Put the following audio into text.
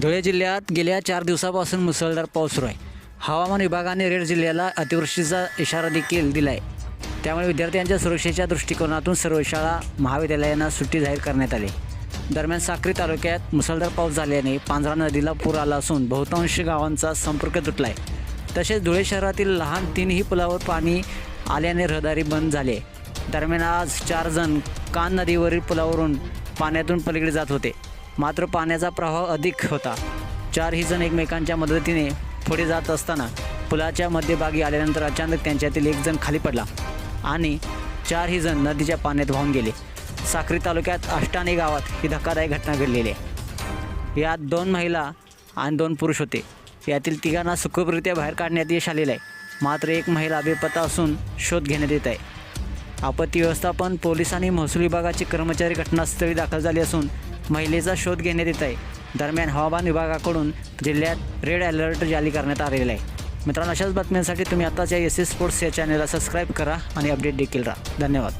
धुळे जिल्ह्यात गेल्या चार दिवसापासून मुसळधार पाऊस सुरू आहे. हवामान विभागाने रेड जिल्ह्याला अतिवृष्टीचा इशारा देखील दिला आहे त्यामुळे विद्यार्थ्यांच्या सुरक्षेच्या दृष्टिकोनातून सर्व शाळा महाविद्यालयांना सुट्टी जाहीर करण्यात आली. दरम्यान साक्री तालुक्यात मुसळधार पाऊस झाल्याने पांझरा नदीला पूर आला असून बहुतांश गावांचा संपर्क तुटला आहे तसेच धुळे शहरातील लहान तीनही पुलावर पाणी आल्याने रहदारी बंद झाली आहे. दरम्यान आज चार जण कान नदीवरील पुलावरून पाण्यातून पलीकडे जात होते. मात्र पाण्याचा प्रवाह अधिक होता. चारही जण एकमेकांच्या मदतीने पुढे जात असताना पुलाच्या मध्यभागी आल्यानंतर अचानक त्यांच्यातील एक जण खाली पडला आणि चारही जण नदीच्या पाण्यात वाहून गेले. साक्री तालुक्यात अष्टाने गावात ही धक्कादायक घटना घडलेली आहे. यात दोन महिला आणि दोन पुरुष होते. यातील तिघांना सुखरूपरित्या बाहेर काढण्यात यश आलेलं आहे. मात्र एक महिला बेपत्ता असून शोध घेण्यात येत आहे. आपत्ती व्यवस्थापन पोलीस आणि महसूल विभागाचे कर्मचारी घटनास्थळी दाखल झाले असून महिलेचा शोध घेण्यात येत आहे. दरम्यान हवामान विभागाकडून जिल्ह्यात रेड अलर्ट जारी करण्यात आलेला आहे. मित्रांनो अशाच बातम्यांसाठी तुम्ही आत्ताच्या एस एस स्पोर्ट्स या चॅनलला सबस्क्राईब करा आणि अपडेट देखील राहा. धन्यवाद.